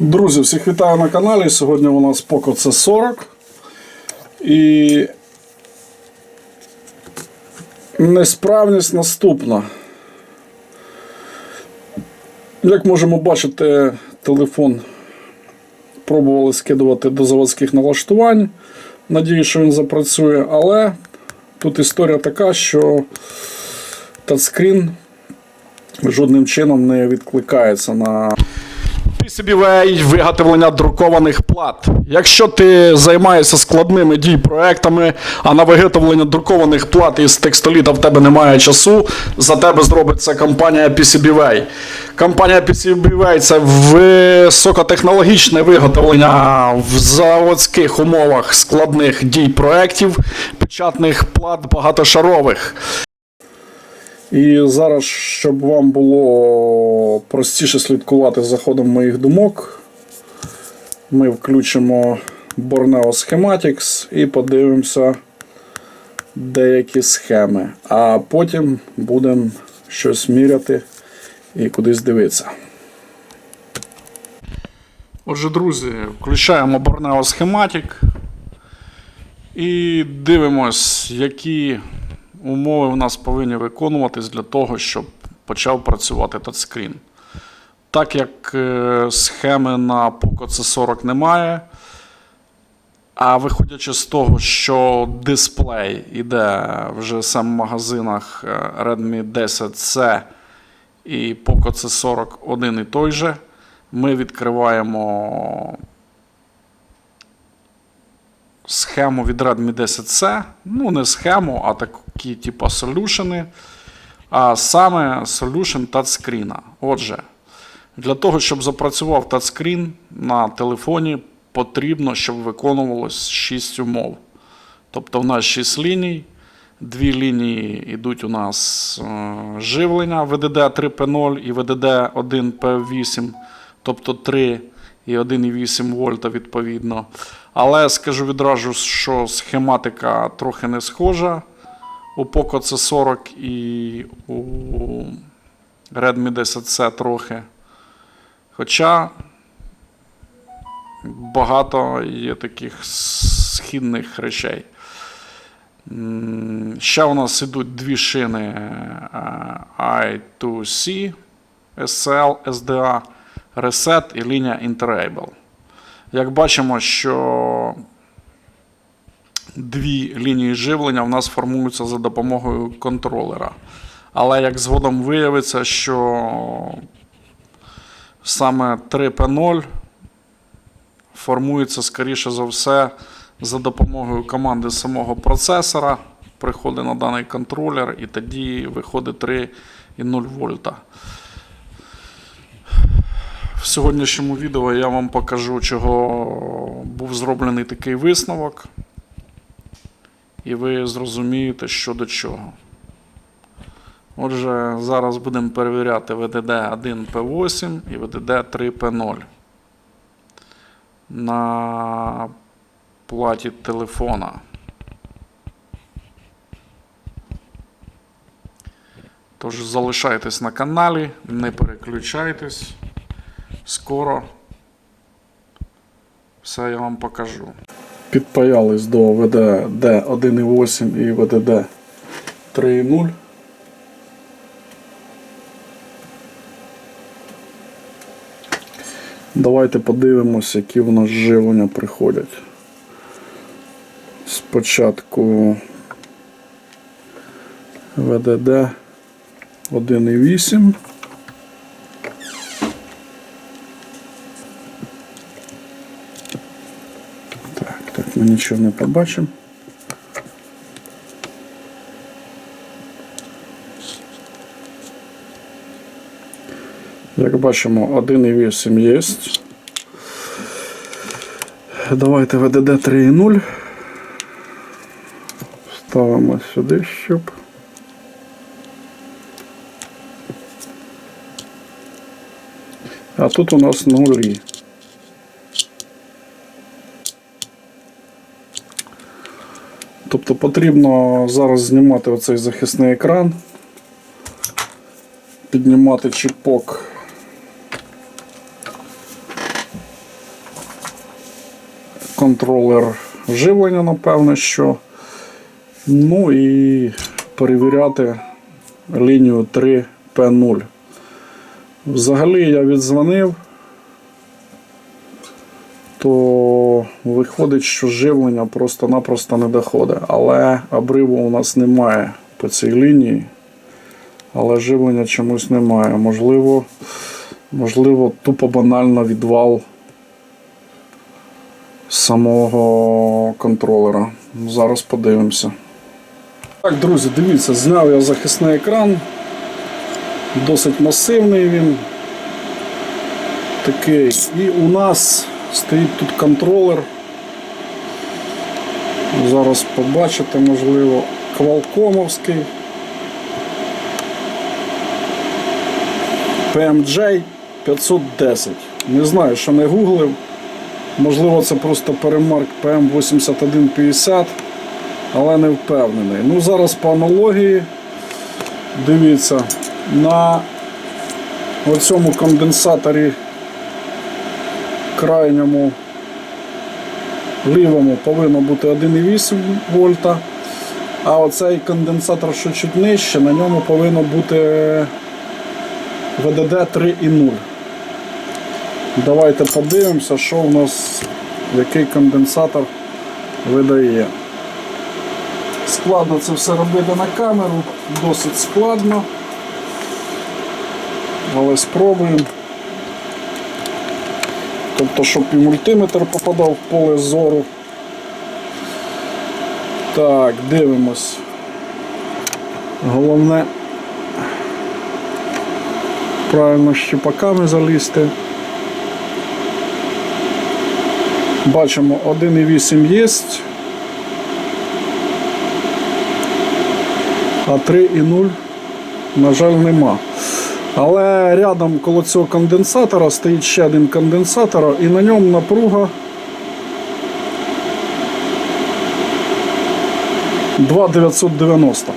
Друзі, всіх вітаю на каналі. Сьогодні у нас Poco C40. І несправність наступна. Як можемо бачити, телефон пробували скидувати до заводських налаштувань. Надію, що він запрацює, але тут історія така, що тачскрін жодним чином не відкликається на PCBWay виготовлення друкованих плат. Якщо ти займаєшся складними дій проектами, а на виготовлення друкованих плат із текстоліта в тебе немає часу, за тебе зробить це компанія PCBWay. Компанія PCBWay це високотехнологічне виготовлення в заводських умовах складних дій проектів, печатних плат багатошарових. І зараз, щоб вам було простіше слідкувати за ходом моїх думок, ми включимо Borneo Schematics і подивимося деякі схеми. А потім будемо щось міряти і кудись дивитися. Отже, друзі, включаємо Borneo Schematic і дивимось, які умови в нас повинні виконуватись для того, щоб почав працювати тачскрін. Так як е, схеми на Poco C40 немає, а виходячи з того, що дисплей іде в магазинах е, Redmi 10C і Poco C40 один і той же, ми відкриваємо схему від Redmi 10C. Ну, не схему, а такі, типу, солюшени. А саме solution тачскріна. Отже, для того, щоб запрацював тачскрін на телефоні, потрібно, щоб виконувалось 6 умов. Тобто, в нас 6 ліній. Дві лінії йдуть у нас е, живлення VDD 3P0 і VDD 1P8, тобто 3 і 1,8 вольта відповідно. Але скажу відразу, що схематика трохи не схожа. У Poco C40 і у Redmi 10C трохи. Хоча багато є таких східних речей. Ще у нас ідуть дві шини е, I2C, SL, SDA, Reset і лінія Interable. Як бачимо, що дві лінії живлення в нас формуються за допомогою контролера. Але як згодом виявиться, що саме 3P0 формується, скоріше за все, за допомогою команди самого процесора. Приходить на даний контролер, і тоді виходить 3,0 вольта. В сьогоднішньому відео я вам покажу, чого був зроблений такий висновок. І ви зрозумієте, що до чого. Отже, зараз будемо перевіряти VDD 1P8 і VDD 3P0 на платі телефона. Тож залишайтесь на каналі, не переключайтесь. Скоро все я вам покажу. Підпаялись до VDD 1.8 і VDD 3.0. Давайте подивимося, які в нас живлення приходять. Спочатку VDD 1.8. ми нічого не побачимо. Як бачимо, 1,8 є. Давайте VDD 3.0. Ставимо сюди, щоб. А тут у нас нулі. Тобто потрібно зараз знімати оцей захисний екран, піднімати чіпок контролер живлення, напевне, що. Ну і перевіряти лінію 3P0. Взагалі я віддзвонив, то виходить, що живлення просто-напросто не доходить. Але обриву у нас немає по цій лінії. Але живлення чомусь немає. Можливо, можливо, тупо банально відвал самого контролера. Зараз подивимося. Так, друзі, дивіться, зняв я захисний екран. Досить масивний він. Такий. І у нас стоїть тут контролер. Зараз побачите, можливо, квалкомовський. PMJ 510. Не знаю, що не гуглив. Можливо, це просто перемарк PM8150, але не впевнений. Ну, зараз по аналогії. Дивіться, на оцьому конденсаторі крайньому лівому повинно бути 1,8 вольта. А оцей конденсатор, що чуть нижче, на ньому повинно бути ВДД 3,0. Давайте подивимося, що в нас, який конденсатор видає. Складно це все робити на камеру, досить складно. Але спробуємо. Тобто, щоб і мультиметр попадав в поле зору. Так, дивимось. Головне правильно щепаками залізти. Бачимо 1,8 є. А 3,0, на жаль, нема. Але рядом коло цього конденсатора стоїть ще один конденсатор, і на ньому напруга 2,990.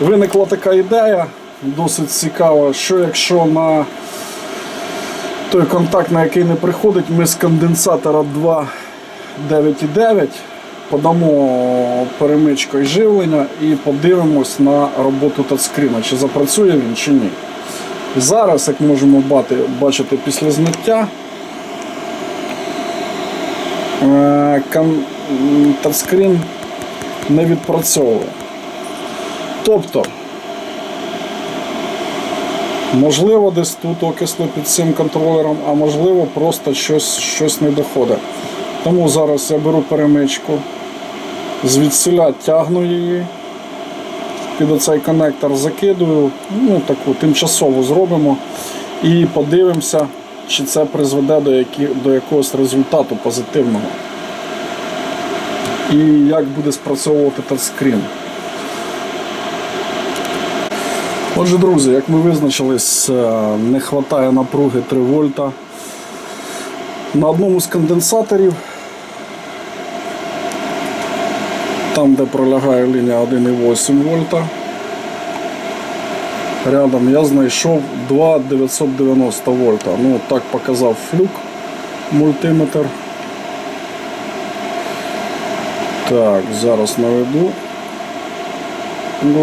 Виникла така ідея, досить цікава, що якщо на той контакт, на який не приходить, ми з конденсатора 2,9,9 подамо перемичкою живлення і подивимось на роботу тачскріна, чи запрацює він, чи ні. Зараз, як можемо бачити після зняття, е, тачскрін не відпрацьовує. Тобто, можливо, десь тут окисло під цим контролером, а можливо, просто щось, щось не доходить. Тому зараз я беру перемичку, звідсіля тягну її, під оцей коннектор закидую, ну таку тимчасово зробимо і подивимося, чи це призведе до, які, до якогось результату позитивного. І як буде спрацьовувати тачскрін. Отже, друзі, як ми визначились, е, не вистачає напруги 3 вольта. На одному з конденсаторів, там де пролягає лінія 1,8 вольта, рядом я знайшов 2,990 вольта. Ну, так показав флюк мультиметр. Так, зараз наведу.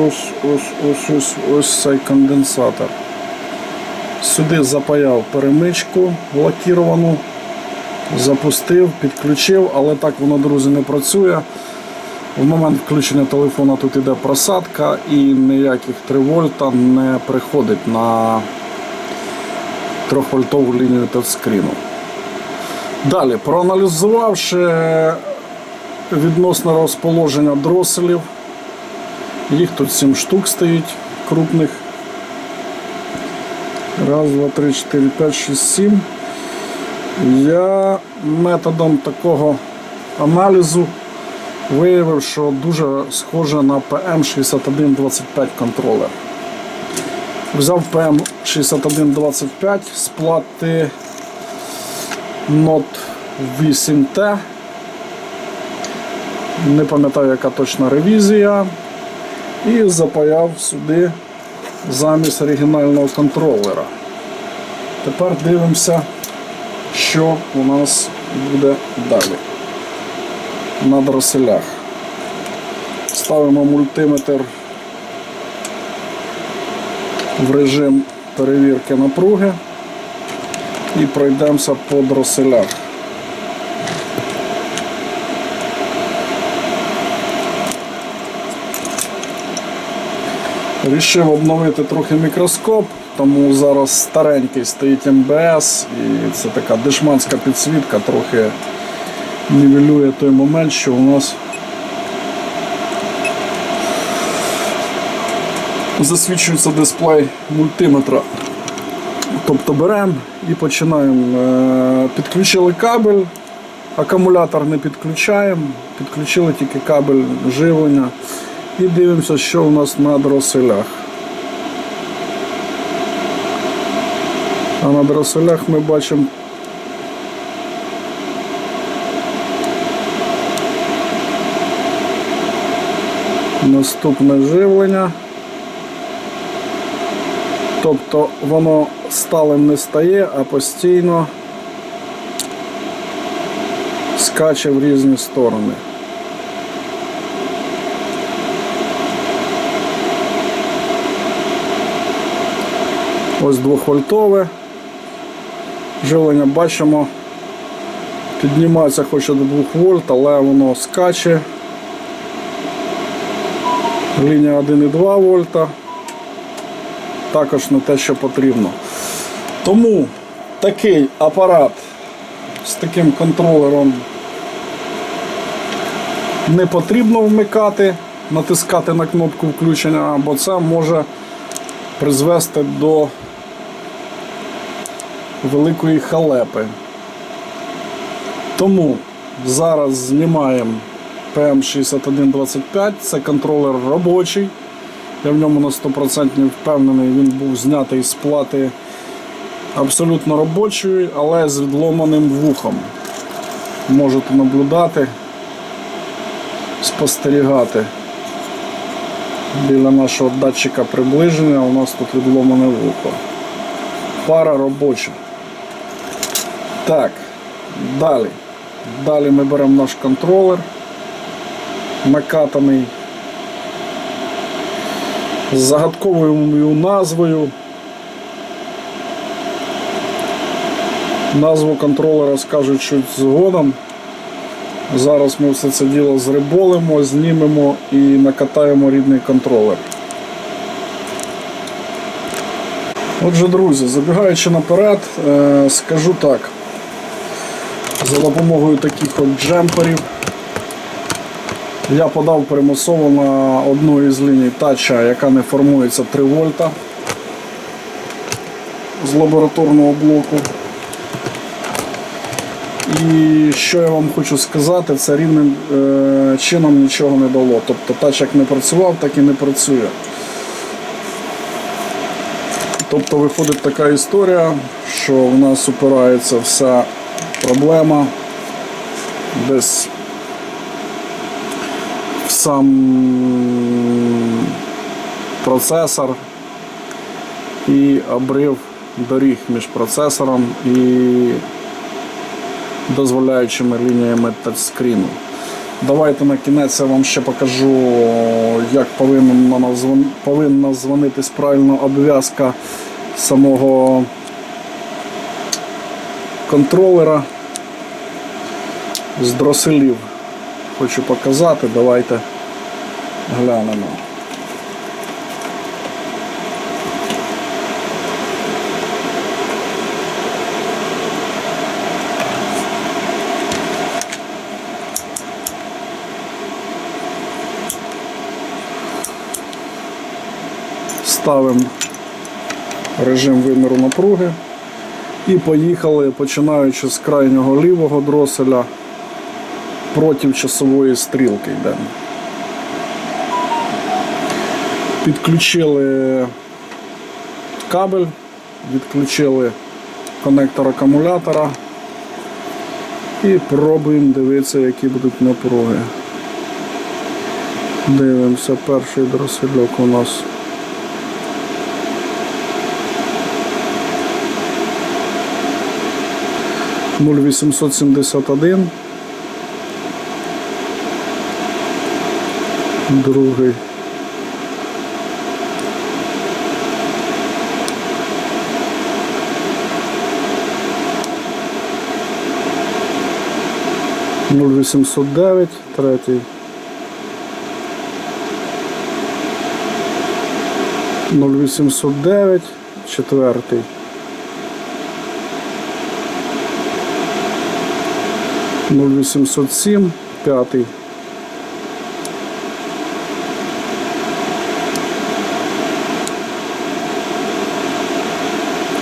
Ось, ось, ось, ось, ось цей конденсатор. Сюди запаяв перемичку лакіровану, запустив, підключив, але так воно, друзі, не працює. В момент включення телефона тут іде просадка і ніяких 3 вольта не приходить на 3-вольтову лінію тачскріну. Далі, проаналізувавши відносно розположення дроселів, їх тут 7 штук стоїть крупних. Раз, два, три, чотири, п'ять, шість, сім. Я методом такого аналізу виявив, що дуже схоже на PM6125 контролер. Взяв PM6125 з плати Note 8T. Не пам'ятаю, яка точна ревізія. І запаяв сюди замість оригінального контролера. Тепер дивимося, що у нас буде далі. На дроселях. Ставимо мультиметр в режим перевірки напруги і пройдемося по дроселях. Рішив обновити трохи мікроскоп, тому зараз старенький стоїть МБС і це така дешманська підсвітка трохи нівелює той момент, що у нас засвідчується дисплей мультиметра. Тобто беремо і починаємо. Е, Підключили кабель, акумулятор не підключаємо, підключили тільки кабель живлення і дивимося, що у нас на дроселях. А на дроселях ми бачимо наступне живлення. Тобто воно сталим не стає, а постійно скаче в різні сторони. Ось двохвольтове. Живлення бачимо. Піднімається хоче до 2 вольт, але воно скаче. Лінія 1,2 вольта. Також не те, що потрібно. Тому такий апарат з таким контролером не потрібно вмикати, натискати на кнопку включення, бо це може призвести до великої халепи. Тому зараз знімаємо PM6125, це контролер робочий. Я в ньому на 100% впевнений, він був знятий з плати абсолютно робочої, але з відломаним вухом. Можете наблюдати, спостерігати. Біля нашого датчика приближення у нас тут відломане вухо. Пара робоча. Так, далі. Далі ми беремо наш контролер, накатаний з загадковою назвою. Назву контролера скажуть чуть згодом. Зараз ми все це діло зриболимо, знімемо і накатаємо рідний контролер. Отже, друзі, забігаючи наперед, е, скажу так. За допомогою таких от джемперів я подав примусово на одну із ліній тача, яка не формується 3 вольта з лабораторного блоку. І що я вам хочу сказати, це рівним е, чином нічого не дало. Тобто тач як не працював, так і не працює. Тобто виходить така історія, що в нас упирається вся проблема десь сам процесор і обрив доріг між процесором і дозволяючими лініями тачскріну. Давайте на кінець я вам ще покажу, як повинна, повинна дзвонитись правильно обв'язка самого контролера з дроселів. Хочу показати, давайте глянемо. Ставимо режим виміру напруги і поїхали, починаючи з крайнього лівого дроселя проти часової стрілки йдемо. Підключили кабель, відключили конектор акумулятора і пробуємо дивитися, які будуть напруги. Дивимося, перший дросельок у нас. Нуль вісімсот сімдесят один. Другий. Нуль вісімсот дев'ять, третій. Нуль вісімсот дев'ять, четвертий. Нуль вісімсот сім, п'ятий.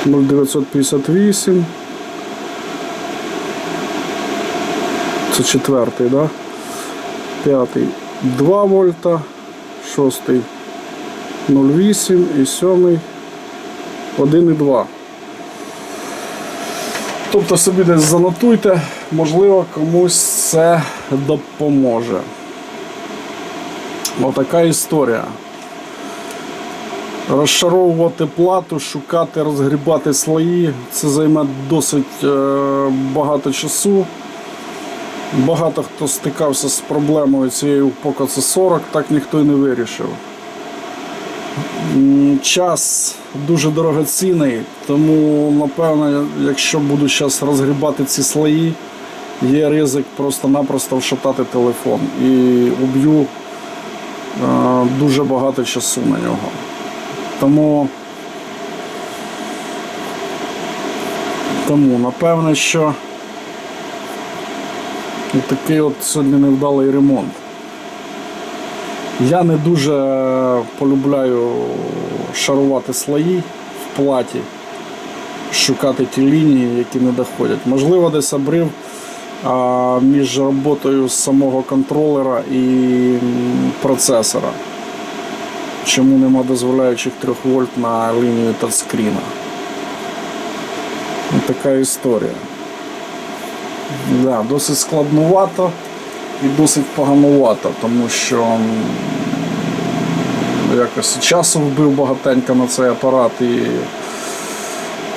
Нуль дев'ятсот п'ятдесят вісім. Це четвертий, да? П'ятий 2 вольта, шостий 0,8 і сьомий 1,2. Тобто собі десь занотуйте, можливо, комусь це допоможе. Отака історія. Розшаровувати плату, шукати, розгрібати слої. Це займе досить е, багато часу. Багато хто стикався з проблемою цією в Poco C40, так ніхто і не вирішив. Час дуже дорогоцінний, тому напевно, якщо буду зараз розгрібати ці слої, є ризик просто-напросто вшатати телефон і уб'ю е, дуже багато часу на нього. Тому, тому напевно, що і такий от сьогодні невдалий ремонт. Я не дуже полюбляю шарувати слої в платі, шукати ті лінії, які не доходять. Можливо, десь обрив а, між роботою самого контролера і процесора. Чому нема дозволяючих 3 вольт на лінію тачскріна. Така історія. Да, досить складнувато і досить поганувато, тому що якось часу вбив багатенько на цей апарат і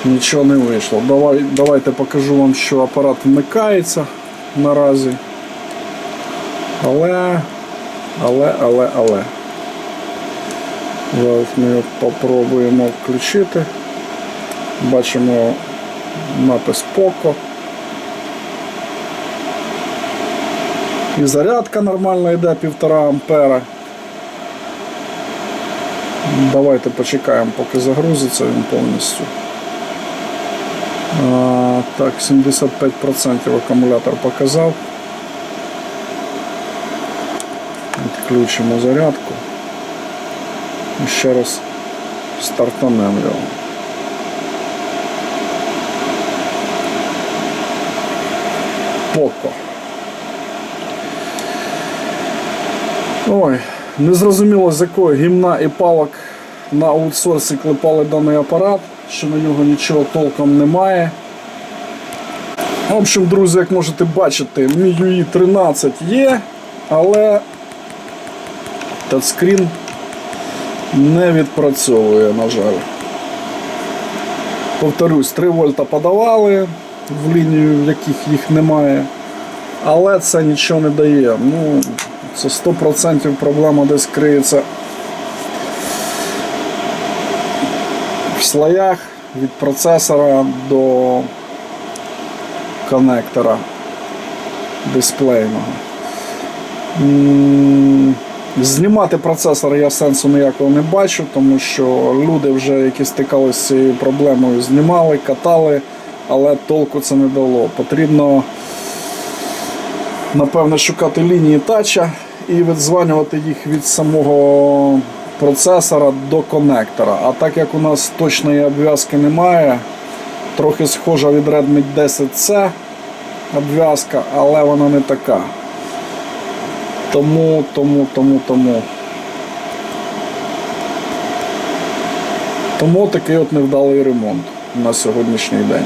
нічого не вийшло. Давай, давайте покажу вам, що апарат вмикається наразі. Але, але, але, але. Зараз ми його попробуємо включити. Бачимо напис POCO. І зарядка нормальна йде 1,5 ампера. Давайте почекаємо, поки загрузиться він повністю. А, так, 75% акумулятор показав. Відключимо зарядку. І ще раз стартанемо його. Поко. Ой, незрозуміло з якого гімна і палок на аутсорсі клепали даний апарат, що на нього нічого толком немає. В общем, друзі, як можете бачити, MIUI 13 є, але тачскрін не відпрацьовує, на жаль. Повторюсь, 3 вольта подавали в лінію, в яких їх немає. Але це нічого не дає. Ну, це 100% проблема десь криється в слоях від процесора до коннектора дисплейного. Знімати процесор я сенсу ніякого не бачу, тому що люди вже які стикалися з цією проблемою, знімали, катали, але толку це не дало. Потрібно напевно, шукати лінії тача і відзванювати їх від самого процесора до конектора. А так як у нас точної обв'язки немає, трохи схожа від Redmi 10C обв'язка, але вона не така. Тому, тому, тому, тому. Тому такий от невдалий ремонт на сьогоднішній день.